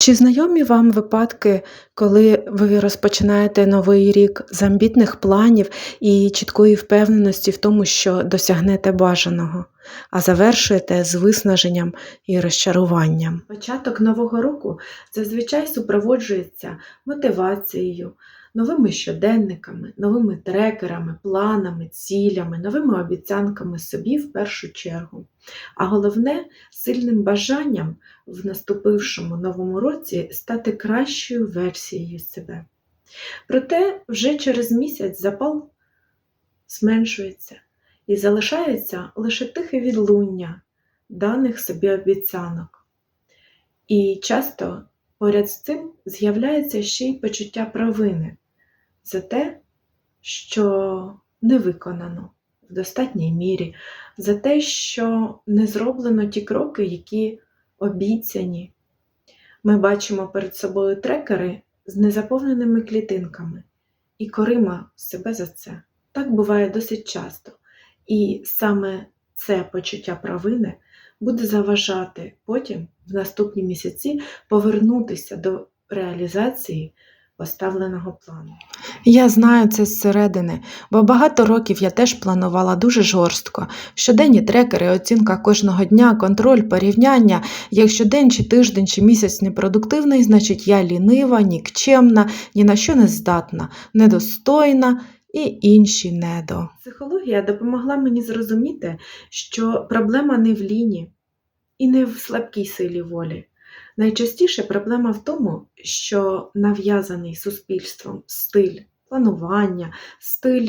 Чи знайомі вам випадки, коли ви розпочинаєте новий рік з амбітних планів і чіткої впевненості в тому, що досягнете бажаного, а завершуєте з виснаженням і розчаруванням? Початок нового року зазвичай супроводжується мотивацією, новими щоденниками, новими трекерами, планами, цілями, новими обіцянками собі в першу чергу. А головне сильним бажанням в наступившому новому році стати кращою версією себе. Проте вже через місяць запал зменшується і залишається лише тихе відлуння даних собі обіцянок. І часто поряд з цим з'являється ще й почуття провини за те, що не виконано в достатній мірі, за те, що не зроблено ті кроки, які обіцяні. Ми бачимо перед собою трекери з незаповненими клітинками і корима себе за це. Так буває досить часто. І саме це почуття провини буде заважати потім, в наступні місяці, повернутися до реалізації поставленого плану. Я знаю це зсередини, бо багато років я теж планувала дуже жорстко. Щоденні трекери, оцінка кожного дня, контроль, порівняння. Якщо день чи тиждень чи місяць непродуктивний, значить я лінива, нікчемна, ні на що не здатна, недостойна і інші недо. Психологія допомогла мені зрозуміти, що проблема не в ліні і не в слабкій силі волі. Найчастіше проблема в тому, що нав'язаний суспільством стиль планування, стиль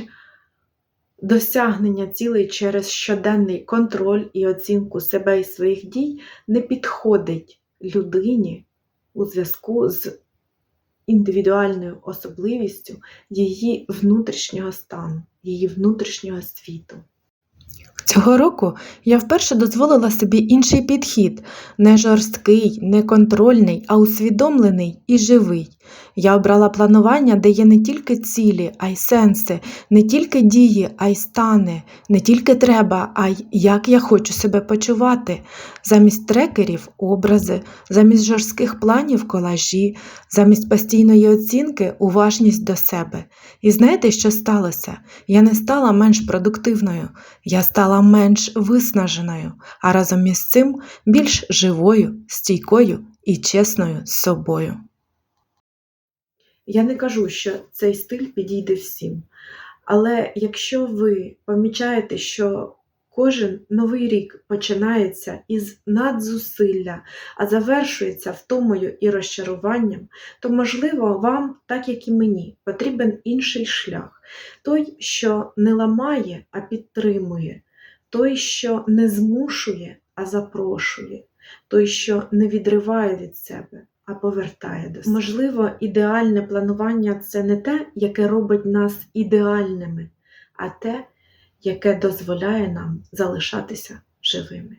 досягнення цілей через щоденний контроль і оцінку себе і своїх дій не підходить людині у зв'язку з індивідуальною особливістю її внутрішнього стану, її внутрішнього світу. Цього року я вперше дозволила собі інший підхід, не жорсткий, не контрольний, а усвідомлений і живий. Я обрала планування, де є не тільки цілі, а й сенси, не тільки дії, а й стани, не тільки треба, а й як я хочу себе почувати. Замість трекерів образи, замість жорстких планів колажі, замість постійної оцінки уважність до себе. І знаєте, що сталося? Я не стала менш продуктивною, я стала менш виснаженою, а разом із цим більш живою, стійкою і чесною з собою. Я не кажу, що цей стиль підійде всім. Але якщо ви помічаєте, що кожен новий рік починається із надзусилля, а завершується втомою і розчаруванням, то, можливо, вам, так як і мені, потрібен інший шлях. Той, що не ламає, а підтримує, той, що не змушує, а запрошує, той, що не відриває від себе а повертає до себе. Можливо, ідеальне планування це не те, яке робить нас ідеальними, а те, яке дозволяє нам залишатися живими.